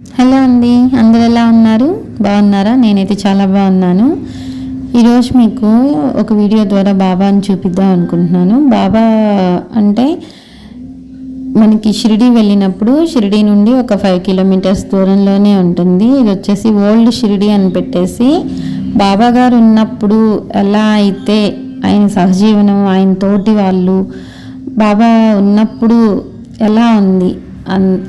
Hello అండి అందరు ఎలా ఉన్నారు? బాగున్నారా? నేనైతే చాలా బాగున్నాను. ఈరోజు మీకు ఒక వీడియో ద్వారా బాబాని చూపిద్దాం అనుకుంటున్నాను. బాబా అంటే మనకి షిరిడి వెళ్ళినప్పుడు షిరిడి నుండి ఒక ఫైవ్ కిలోమీటర్స్ దూరంలోనే ఉంటుంది. ఇది వచ్చేసి ఓల్డ్ షిరిడి అని పెట్టేసి బాబా గారు ఉన్నప్పుడు ఎలా అయితే ఆయన సహజీవనం ఆయన తోటి వాళ్ళు బాబా ఉన్నప్పుడు ఎలా ఉంది?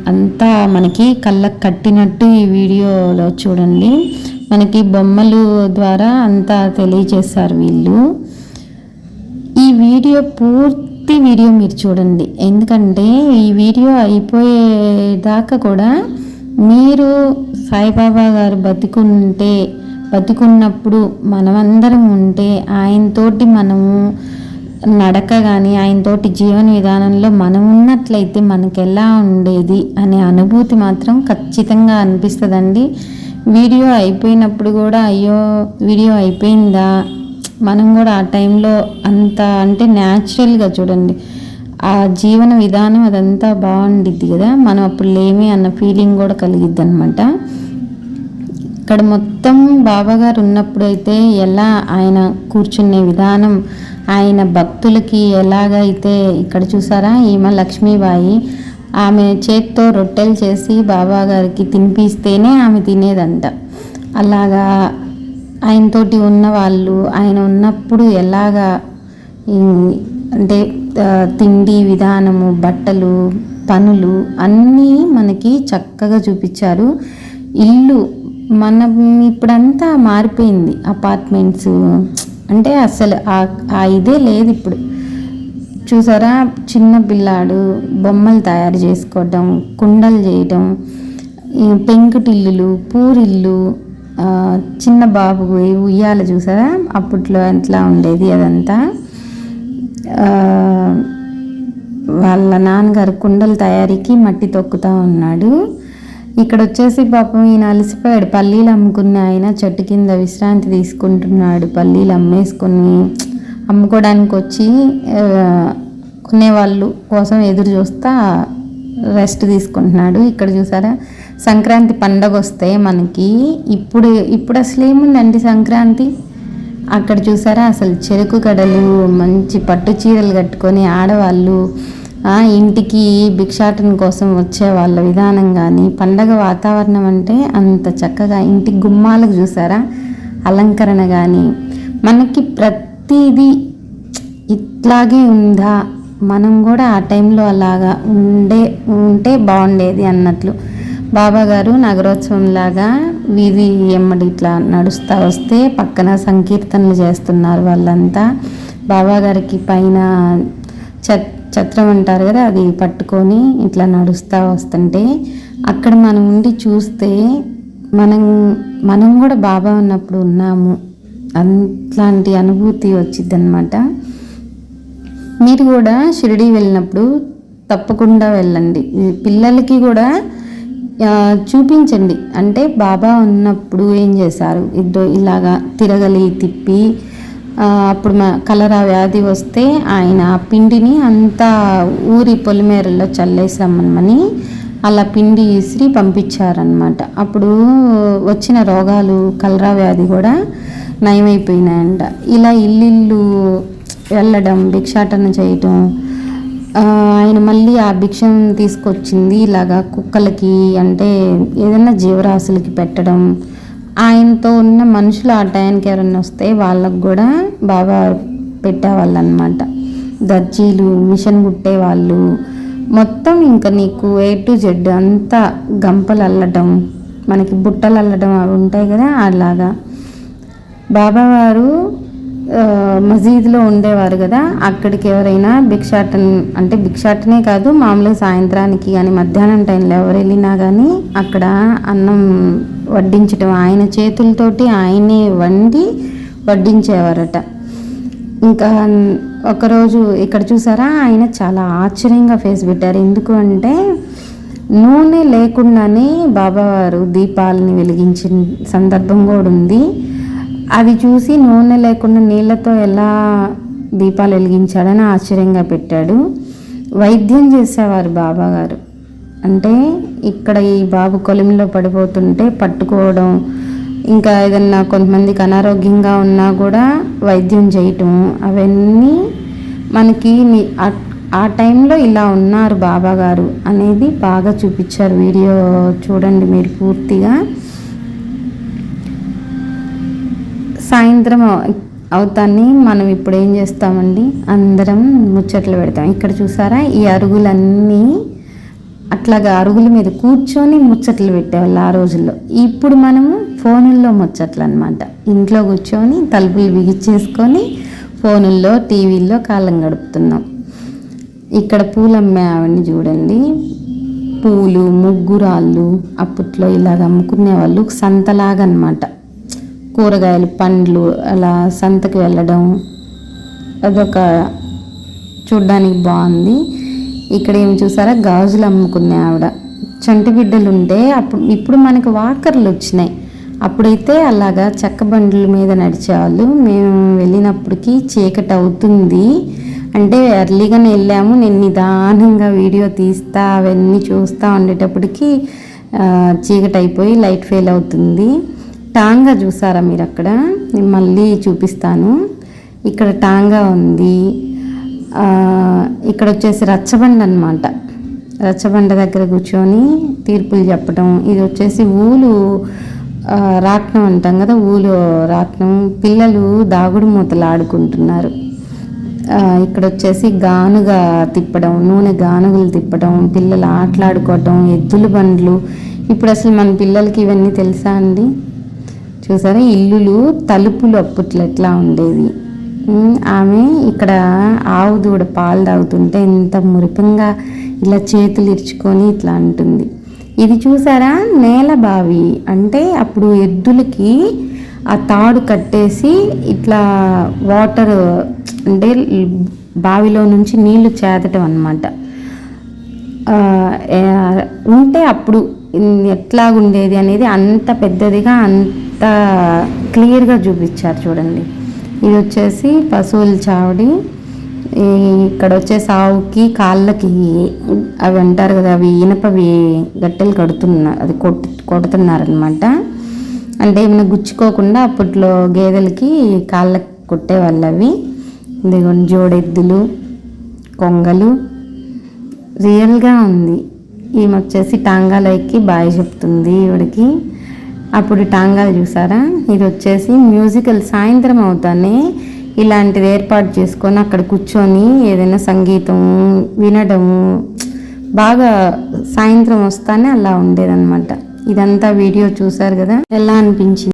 అంతా మనకి కళ్ళకు కట్టినట్టు ఈ వీడియోలో చూడండి. మనకి బొమ్మలు ద్వారా అంతా తెలియజేశారు వీళ్ళు. ఈ వీడియో పూర్తి వీడియో మీరు చూడండి. ఎందుకంటే ఈ వీడియో అయిపోయేదాకా కూడా మీరు సాయిబాబా గారు బతికుంటే బతికున్నప్పుడు మనమందరం ఉంటే ఆయనతోటి మనము నడక కానీ ఆయనతోటి జీవన విధానంలో మనం ఉన్నట్లయితే మనకెలా ఎలా ఉండేది అనే అనుభూతి మాత్రం ఖచ్చితంగా అనిపిస్తుందండి. వీడియో అయిపోయినప్పుడు కూడా అయ్యో వీడియో అయిపోయిందా? మనం కూడా ఆ టైంలో అంత అంటే న్యాచురల్గా చూడండి. ఆ జీవన విధానం అదంతా బాగుండిద్ది కదా? మనం అప్పుడు లేమి అన్న ఫీలింగ్ కూడా కలిగిద్ది అనమాట ఇక్కడ మొత్తం బాబాగారు ఉన్నప్పుడు అయితే ఎలా ఆయన కూర్చునే విధానం ఆయన భక్తులకి ఎలాగైతే ఇక్కడ చూసారా ఈమె లక్ష్మీబాయి ఆమె చేత్తో రొట్టెలు చేసి బాబాగారికి తినిపిస్తేనే ఆమె తినేదంట. అలాగా ఆయనతోటి ఉన్న వాళ్ళు ఆయన ఉన్నప్పుడు ఎలాగా అంటే తిండి విధానము బట్టలు పనులు అన్నీ మనకి చక్కగా చూపించారు. ఇల్లు మనం ఇప్పుడంతా మారిపోయింది అపార్ట్మెంట్స్ అంటే అసలు ఆ- ఆ ఇదే లేదు ఇప్పుడు. చూసారా? చిన్న పిల్లాడు బొమ్మలు తయారు చేసుకోవటం కుండలు చేయటం పెంకుటిల్లులు పూరిల్లు చిన్న బాబు ఉయ్యాల చూసారా? అప్పట్లో ఎట్లా ఉండేది అదంతా? వాళ్ళ నాన్నగారు కుండల తయారీకి మట్టి తొక్కుతూ ఉన్నాడు. ఇక్కడ వచ్చేసి పాపం ఈయన అలసిపోయాడు. పల్లీలు అమ్ముకున్న ఆయన చెట్టు కింద విశ్రాంతి తీసుకుంటున్నాడు. పల్లీలు అమ్మేసుకొని అమ్ముకోవడానికి వచ్చి కొనేవాళ్ళు కోసం ఎదురు చూస్తా రెస్ట్ తీసుకుంటున్నాడు. ఇక్కడ చూసారా? సంక్రాంతి పండగ వస్తే మనకి ఇప్పుడు ఇప్పుడు అసలు ఏముందండి సంక్రాంతి? అక్కడ చూసారా? అసలు చెరుకు కడలు మంచి పట్టు చీరలు కట్టుకొని ఆడవాళ్ళు ఇంటికి భిక్షాటన కోసం వచ్చే వాళ్ళ విధానం కానీ పండగ వాతావరణం అంటే అంత చక్కగా ఇంటి గుమ్మాలకు చూసారా? అలంకరణ కానీ మనకి ప్రతిదీ ఇట్లాగే ఉందా? మనం కూడా ఆ టైంలో అలాగా ఉండే ఉంటే బాగుండేది అన్నట్లు. బాబా గారు నగరోత్సవం లాగా వీధి ఎమ్మడి ఇట్లా నడుస్తూ వస్తే పక్కన సంకీర్తనలు చేస్తున్నారు వాళ్ళంతా. బాబాగారికి పైన ఛత్ ఛత్రం అంటారు కదా అది పట్టుకొని ఇట్లా నడుస్తూ వస్తుంటే అక్కడ మనం ఉండి చూస్తే మనం మనం కూడా బాబా ఉన్నప్పుడు ఉన్నాము. అట్లాంటి అనుభూతి వచ్చింది అనమాట మీరు కూడా షిరిడి వెళ్ళినప్పుడు తప్పకుండా వెళ్ళండి. పిల్లలకి కూడా చూపించండి. అంటే బాబా ఉన్నప్పుడు ఏం చేశారు? ఇద్దరు ఇలాగా తిరగలి తిప్పి అప్పుడు మా కలరా వ్యాధి వస్తే ఆయన ఆ పిండిని అంతా ఊరి పొలిమేరల్లో చల్లేసామని అలా పిండి ఇసిరి పంపించారనమాట అప్పుడు వచ్చిన రోగాలు కలరా వ్యాధి కూడా నయమైపోయినాయంట. ఇలా ఇల్లు వెళ్ళడం భిక్షాటన చేయటం ఆయన మళ్ళీ ఆ భిక్షం తీసుకొచ్చింది ఇలాగా కుక్కలకి అంటే ఏదైనా జీవరాశులకి పెట్టడం ఆయనతో ఉన్న మనుషులు ఆ టైంకి ఎవరైనా వస్తే వాళ్ళకు కూడా బాగా పెట్టేవాళ్ళు అనమాట దర్జీలు మిషన్ కుట్టే వాళ్ళు మొత్తం ఇంకా నీకు ఏ టు జెడ్ అంతా గంపలు అల్లడం మనకి బుట్టలు అల్లడం అవి ఉంటాయి కదా అలాగా. బాబావారు మసీదులో ఉండేవారు కదా అక్కడికి ఎవరైనా భిక్షాటన్ అంటే భిక్షాటనే కాదు మామూలుగా సాయంత్రానికి కానీ మధ్యాహ్నం టైంలో ఎవరు వెళ్ళినా కానీ అక్కడ అన్నం వడ్డించడం ఆయన చేతులతోటి ఆయనే వండి వడ్డించేవారట. ఇంకా ఒకరోజు ఇక్కడ చూసారా ఆయన చాలా ఆశ్చర్యంగా ఫేస్ పెట్టారు. ఎందుకు అంటే నూనె లేకుండానే బాబావారు దీపాలని వెలిగించిన సందర్భం కూడా ఉంది. అది చూసి నూనె లేకుండా నీళ్ళతో ఎలా దీపాలు వెలిగించాడని ఆశ్చర్యంగా పెట్టాడు. వైద్యం చేసేవారు బాబాగారు. అంటే ఇక్కడ ఈ బాబు కొలిమిలో పడిపోతుంటే పట్టుకోవడం ఇంకా ఏదన్నా కొంతమందికి అనారోగ్యంగా ఉన్నా కూడా వైద్యం చేయటం అవన్నీ మనకి ఆ- టైంలో ఇలా ఉన్నారు బాబాగారు అనేది బాగా చూపించారు వీడియో. చూడండి మీరు పూర్తిగా. సాయంత్రం అవుతాన్ని మనం ఇప్పుడు ఏం చేస్తామండి? అందరం ముచ్చట్లు పెడతాం. ఇక్కడ చూసారా? ఈ అరుగులన్నీ అట్లాగా అరుగుల మీద కూర్చొని ముచ్చట్లు పెట్టేవాళ్ళు ఆ రోజుల్లో. ఇప్పుడు మనము ఫోనుల్లో ముచ్చట్లు అనమాట ఇంట్లో కూర్చొని తలుపులు బిగించేసుకొని ఫోనుల్లో టీవీల్లో కాలం గడుపుతున్నాం. ఇక్కడ పూలు అమ్మే ఆవిడని చూడండి. పూలు ముగ్గురాళ్ళు అప్పట్లో ఇలాగ అమ్ముకునేవాళ్ళు సంతలాగా అనమాట కూరగాయలు పండ్లు అలా సంతకి వెళ్ళడం. అదొక చూడ్డానికి బాగుంది. ఇక్కడ ఏం చూసారా? గాజులు అమ్ముకునే ఆవిడ. చంటి బిడ్డలు ఉంటే అప్పుడు ఇప్పుడు మనకి వాకర్లు వచ్చినాయి. అప్పుడైతే అలాగా చెక్క బండ్ల మీద నడిచేవాళ్ళు. మేము వెళ్ళినప్పటికీ చీకటి అవుతుంది. అంటే ఎర్లీగానే వెళ్ళాము. నేను నిదానంగా వీడియో తీస్తా అవన్నీ చూస్తూ ఉండేటప్పటికి చీకటి అయిపోయి లైట్ ఫెయిల్ అవుతుంది. టాంగా చూసారా మీరు అక్కడ? నేను మళ్ళీ చూపిస్తాను. ఇక్కడ టాంగా ఉంది. ఇక్కడ వచ్చేసి రచ్చబండ అనమాట రచ్చబండ దగ్గర కూర్చొని తీర్పులు చెప్పడం ఇది వచ్చేసి ఊలు రాట్నం అంటాం కదా ఊలు రాట్నం. పిల్లలు దాగుడు మూతలు ఆడుకుంటున్నారు. ఇక్కడ వచ్చేసి గానుగా తిప్పడం నూనె గానుగలు తిప్పడం పిల్లలు ఆటలాడుకోవటం ఎద్దుల బండ్లు. ఇప్పుడు అసలు మన పిల్లలకి ఇవన్నీ తెలుసా అండి? చూసారా? ఇల్లులు తలుపులు అప్పట్లో ఎట్లా ఉండేవి? ఆమె ఇక్కడ ఆవు దూడ పాలు తాగుతుంటే ఎంత మురిపంగా ఇలా చేతులు ఇరుచుకొని ఇట్లా అంటుంది. ఇది చూసారా? నేల బావి. అంటే అప్పుడు ఎద్దులకి ఆ తాడు కట్టేసి ఇట్లా వాటర్ అంటే బావిలో నుంచి నీళ్ళు చేదటం అన్నమాట. ఉంటే అప్పుడు ఎట్లా ఎట్లాగుండేది అనేది అంత పెద్దదిగా అంత క్లియర్గా చూపించారు చూడండి. ఇది వచ్చేసి పశువుల చావడి. ఈ ఇక్కడ వచ్చే సావుకి కాళ్ళకి అవి అంటారు కదా అవి ఇనపవి గట్టెలు కడుతున్నారు అది కొట్టు కొడుతున్నారనమాట అంటే ఏమైనా గుచ్చుకోకుండా అప్పట్లో గేదెలకి కాళ్ళకి కొట్టేవాళ్ళు అవి ఇదిగోండి జోడెద్దులు కొంగలు. రియల్గా ఉంది. ఈమె వచ్చేసి టాంగాలో ఎక్కి బాయ్ చెప్తుంది ఈవిడికి. అప్పుడు టాంగాలు చూసారా? ఇది వచ్చేసి మ్యూజికల్ సాయంత్రం అవుతానే ఇలాంటిది ఏర్పాటు చేసుకొని అక్కడ కూర్చొని ఏదైనా సంగీతం వినడం బాగా సాయంత్రం వస్తానే అలా ఉండేదన్నమాట. ఇదంతా వీడియో చూసారు కదా? ఎలా అనిపించింది?